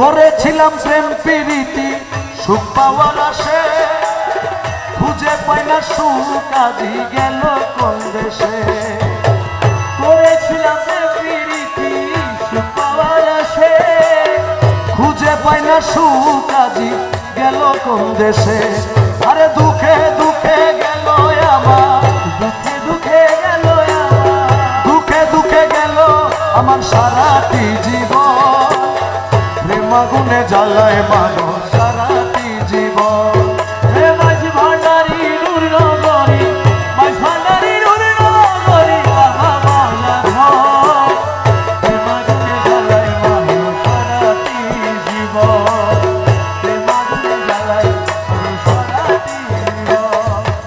করেছিলাম প্রেম প্রীতি, সুখ পাওয়ার আসে খুঁজে পাই না সুখ আজি গেল কোন দেশে। করেছিলাম প্রীতি, সুখ পাওয়ার আসে খুঁজে পাই না সুখ আজি গেল কোন দেশে। জীবন?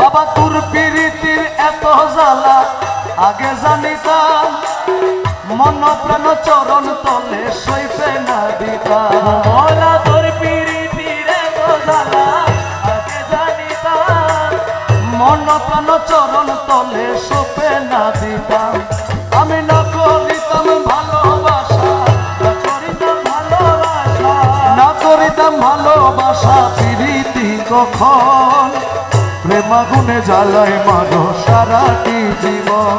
বাবা তোর প্রীতির এত জ্বালা আগে জানিতাম মন প্রাণ চরণ তলে সইবে না দিতা মলা তোর পিরিতির জ্বালা আগে জানিতাম মন প্রাণ চরণ তলে সপে না দিতাম আমি না করিতাম ভালোবাসা, না করিতাম ভালোবাসা। না করিতাম ভালোবাসা প্রীতি কখন? প্রেমাগুনে জ্বালায় মানুষ সারাটি জীবন।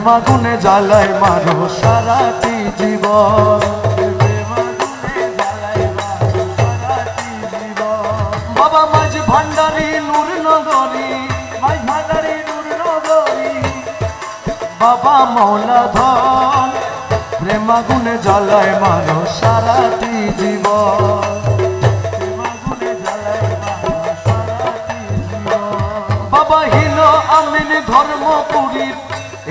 জীবন প্রেমাগুনে জ্বালায় মানুষ সারাটি জীবন। বাবা মাঝ ভান্ডারি, নূর নগরী, মাঝ ভান্ডারি, নূর নগরী বাবা মৌলা ধন প্রেমাগুনে জ্বালায় মানুষ সারাটি জীবন। বাবা হীন আমিন ধর্মপুরীর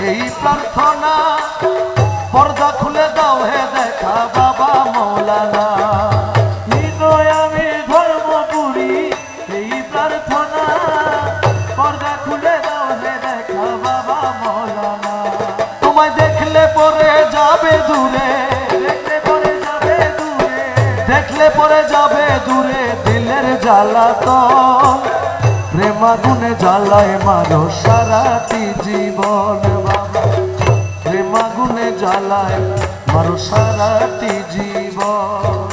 এই প্রার্থনা, পর্দা খুলে দাও হে দেখা বাবা মৌলানা। এই পর্দা খুলে দাও বাবা মৌলানা। তোমায় দেখলে পরে যাবে দেখলে যাবে দেখলে পরে যাবে প্রেমাগুনে জ্বালায় মারো সারাটি জীবন। প্রেমাগুনে জ্বালায় মারো সারাটি জীবন।